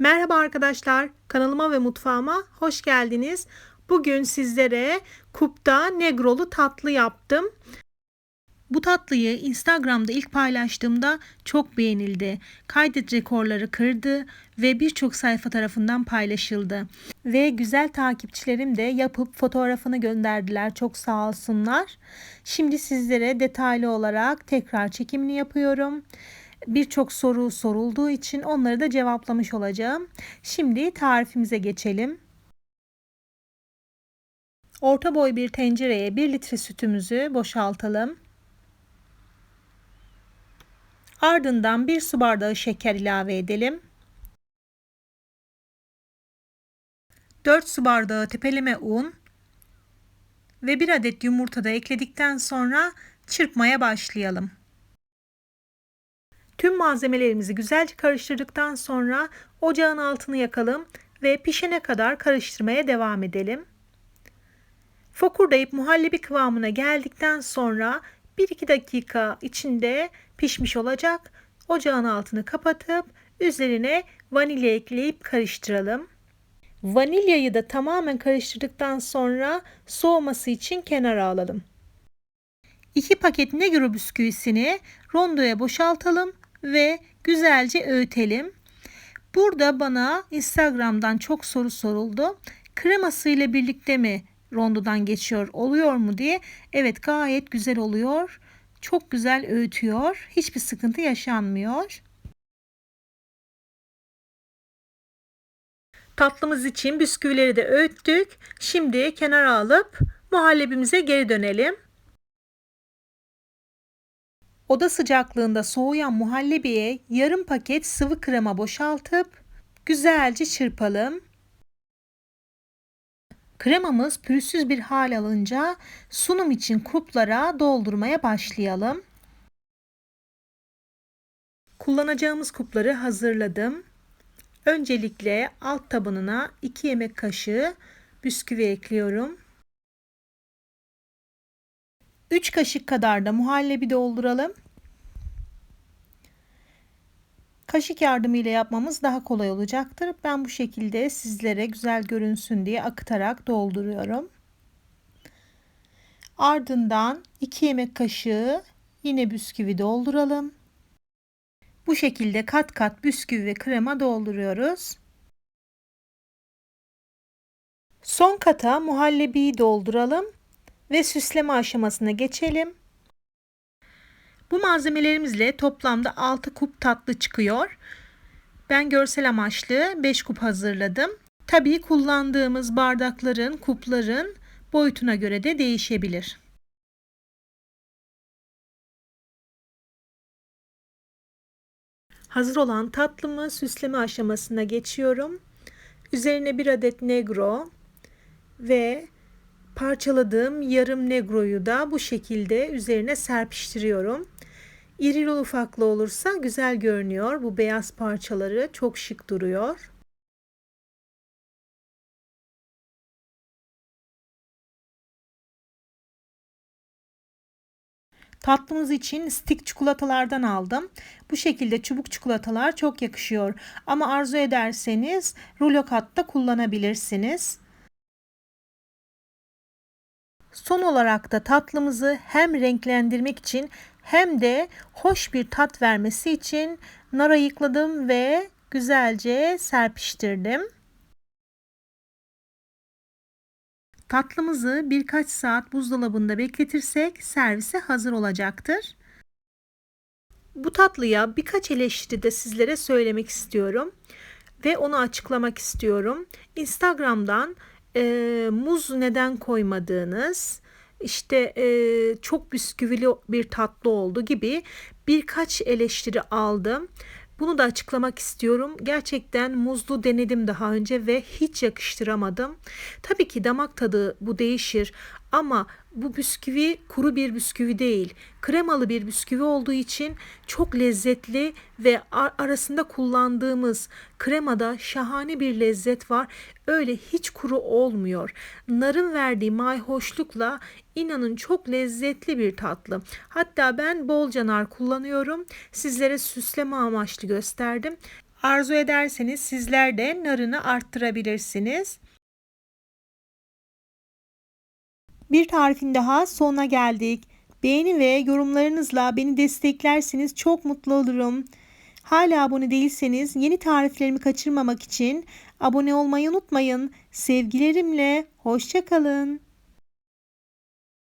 Merhaba arkadaşlar, kanalıma ve mutfağıma hoş geldiniz. Bugün sizlere kupta negrolu tatlı yaptım. Bu tatlıyı Instagram'da ilk paylaştığımda çok beğenildi. Kaydet rekorları kırdı ve birçok sayfa tarafından paylaşıldı. Ve güzel takipçilerim de yapıp fotoğrafını gönderdiler. Çok sağ olsunlar. Şimdi sizlere detaylı olarak tekrar çekimini yapıyorum birçok soru sorulduğu için onları da cevaplamış olacağım. Şimdi tarifimize geçelim. Orta boy bir tencereye 1 litre sütümüzü boşaltalım. Ardından 1 su bardağı şeker ilave edelim. 4 su bardağı tepeleme un ve 1 adet yumurta da ekledikten sonra çırpmaya başlayalım. Tüm malzemelerimizi güzelce karıştırdıktan sonra ocağın altını yakalım ve pişene kadar karıştırmaya devam edelim. Fokurdayıp muhallebi kıvamına geldikten sonra 1-2 dakika içinde pişmiş olacak. Ocağın altını kapatıp üzerine vanilya ekleyip karıştıralım. Vanilyayı da tamamen karıştırdıktan sonra soğuması için kenara alalım. 2 paket negro bisküvisini rondoya boşaltalım ve güzelce öğütelim. Burada bana Instagram'dan çok soru soruldu. Kreması ile birlikte mi rondodan geçiyor oluyor mu diye. Evet gayet güzel oluyor. Çok güzel öğütüyor. Hiçbir sıkıntı yaşanmıyor. Tatlımız için bisküvileri de öğüttük. Şimdi kenara alıp muhallebimize geri dönelim. Oda sıcaklığında soğuyan muhallebiye yarım paket sıvı krema boşaltıp güzelce çırpalım. Kremamız pürüzsüz bir hal alınca sunum için kuplara doldurmaya başlayalım. Kullanacağımız kupları hazırladım. Öncelikle alt tabanına 2 yemek kaşığı bisküvi ekliyorum. 3 kaşık kadar da muhallebi dolduralım. Kaşık yardımıyla yapmamız daha kolay olacaktır. Ben bu şekilde sizlere güzel görünsün diye akıtarak dolduruyorum. Ardından 2 yemek kaşığı yine bisküvi dolduralım. Bu şekilde kat kat bisküvi ve krema dolduruyoruz. Son kata muhallebiyi dolduralım ve süsleme aşamasına geçelim. Bu malzemelerimizle toplamda 6 kup tatlı çıkıyor. Ben görsel amaçlı 5 kup hazırladım. Tabii kullandığımız bardakların, kupların boyutuna göre de değişebilir. Hazır olan tatlımı süsleme aşamasına geçiyorum. Üzerine bir adet negro ve parçaladığım yarım negroyu da bu şekilde üzerine serpiştiriyorum. İrili ufaklı olursa güzel görünüyor. Bu beyaz parçaları çok şık duruyor. Tatlımız için stick çikolatalardan aldım. Bu şekilde çubuk çikolatalar çok yakışıyor. Ama arzu ederseniz rulo katta kullanabilirsiniz. Son olarak da tatlımızı hem renklendirmek için hem de hoş bir tat vermesi için nar ayıkladım ve güzelce serpiştirdim. Tatlımızı birkaç saat buzdolabında bekletirsek servise hazır olacaktır. Bu tatlıya birkaç eleştiri de sizlere söylemek istiyorum ve onu açıklamak istiyorum. Instagram'dan e, muz neden koymadığınız, işte e, çok bisküvili bir tatlı oldu gibi birkaç eleştiri aldım. Bunu da açıklamak istiyorum. Gerçekten muzlu denedim daha önce ve hiç yakıştıramadım. Tabii ki damak tadı bu değişir ama bu bisküvi kuru bir bisküvi değil. Kremalı bir bisküvi olduğu için çok lezzetli ve arasında kullandığımız kremada şahane bir lezzet var. Öyle hiç kuru olmuyor. Narın verdiği mayhoşlukla inanın çok lezzetli bir tatlı. Hatta ben bolca nar kullanıyorum. Sizlere süsleme amaçlı gösterdim. Arzu ederseniz sizler de narını arttırabilirsiniz. Bir tarifin daha sonuna geldik. Beğeni ve yorumlarınızla beni desteklerseniz çok mutlu olurum. Hala abone değilseniz yeni tariflerimi kaçırmamak için abone olmayı unutmayın. Sevgilerimle hoşçakalın.